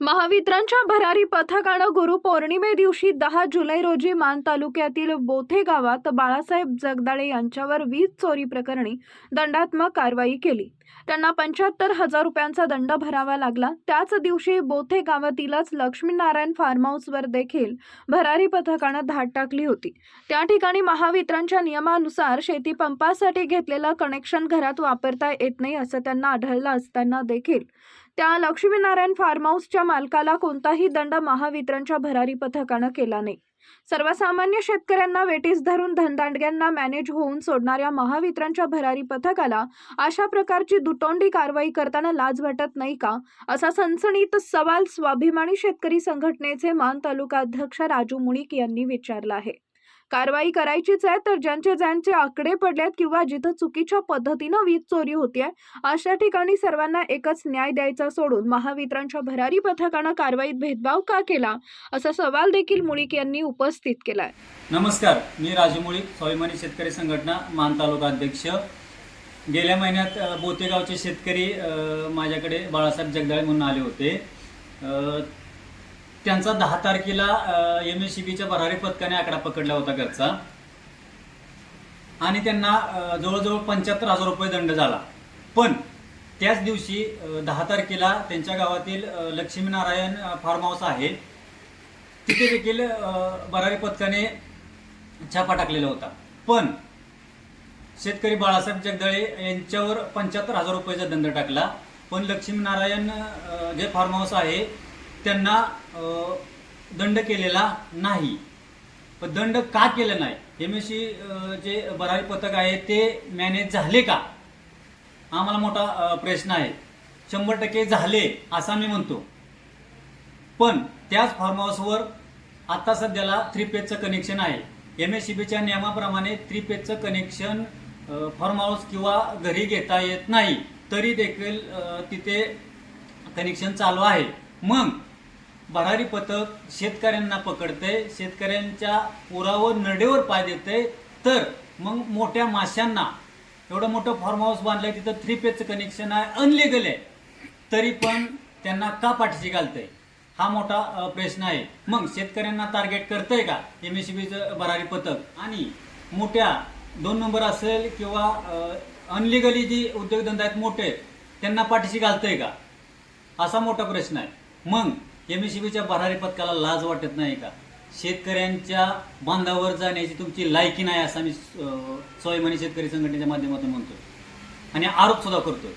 महावितरणच्या भरारी पथकानं गुरुपौर्णिमे दिवशी दहा जुलै रोजी मान तालुक्यातील बोथे गावात बाळासाहेब जगदाळे यांच्यावर वीज चोरी प्रकरणी दंडात्मक कारवाई केली. त्यांना पंच्याहत्तर हजार रुपयांचा दंड भरावा लागला. त्याच दिवशी बोथे गावातीलच लक्ष्मीनारायण फार्म हाऊसवर देखील भरारी पथकानं धाड टाकली होती. त्या ठिकाणी महावितरणच्या नियमानुसार शेती पंपासाठी घेतलेलं कनेक्शन घरात वापरता येत नाही असं त्यांना आढळलं असताना देखील त्या लक्ष्मीनारायण फार्म हाऊसच्या मालकाला कोणताही दंड महावितरणच्या भरारी पथकानं केला नाही. सर्वसामान्य शेतकऱ्यांना वेटीस धरून धनदांडग्यांना मॅनेज होऊन सोडणाऱ्या महावितरणच्या भरारी पथकाला अशा प्रकारची दुटोंडी कारवाई करताना लाज वाटत नाही का? असा सनसणीत सवाल स्वाभिमानी शेतकरी संघटनेचे मान तालुका अध्यक्ष राजू मुणिक यांनी विचारला आहे. कारवाई करायचीच आहे तर ज्यांचे ज्यांचे आकडे पडलेत किंवा जिथं चुकीच्या पद्धतीनं वीज चोरी होतीये अशा ठिकाणी सर्वांना एकच न्याय द्यायचा सोडून महावितरणच्या भरारी पथकानं कारवाईत भेदभाव का केला असा सवाल देखील मुळीक यांनी उपस्थित केलाय. नमस्कार मी राजू मुळीक स्वाभिमानी शेतकरी संघटना मान तालुका अध्यक्ष. गेल्या महिन्यात बोतेगावचे शेतकरी माझ्याकडे बाळासाहेब जगदाळे म्हणून आले होते. त्यांचा दहा तारखेला एम एस सी बीच्या भरारी पथकाने आकडा पकडला होता घरचा. आणि त्यांना जवळजवळ पंच्याहत्तर हजार रुपये दंड झाला. पण त्याच दिवशी दहा तारखेला त्यांच्या गावातील लक्ष्मीनारायण फार्म हाऊस आहे. तिथे देखील भरारी पथकाने छापा टाकलेला होता. पण शेतकरी बाळासाहेब जगदाळे यांच्यावर पंच्याहत्तर हजार रुपयाचा दंड टाकला. पण लक्ष्मीनारायण जे फार्म हाऊस आहे त्यांना दंड केलेला नाही. पण दंड का केलं नाही? एम एस सी जे भरारी पथक आहे ते मॅनेज झाले का? आम्हाला मोठा प्रश्न आहे. शंभर टक्के झाले असा मी म्हणतो. पण त्याच फार्म हाऊसवर आता सध्याला थ्री पेजचं कनेक्शन आहे. एम एस सी बीच्या नियमाप्रमाणे थ्री पेजचं कनेक्शन फार्म हाऊस किंवा घरी घेता येत नाही. तरी देखील तिथे कनेक्शन चालू आहे. मग भरारी पथक शेतकऱ्यांना पकडते शेतकऱ्यांच्या पुरावर नडेवर पाय देते तर मग मोठ्या माशांना एवढं मोठं फार्म हाऊस बांधलंय तिथं थ्री पेजचं कनेक्शन आहे अनलिगल आहे. तरी पण त्यांना का पाठीशी घालतंय? हा मोठा प्रश्न आहे. मग शेतकऱ्यांना टार्गेट करतंय का एम एस बीचं भरारी पथक? आणि मोठ्या दोन नंबर असेल किंवा अनलिगली जी उद्योगधंदा आहेत मोठे त्यांना पाठीशी घालतंय का? असा मोठा प्रश्न आहे. मग एम एस भरारी पथकाला लाज वाटत नाही का? शेतकऱ्यांच्या बांधावर जाण्याची तुमची लायकी नाही असं मी अ, स्वाभिमानी शेतकरी संघटनेच्या माध्यमातून म्हणतोय. आणि आरोप सुद्धा करतोय.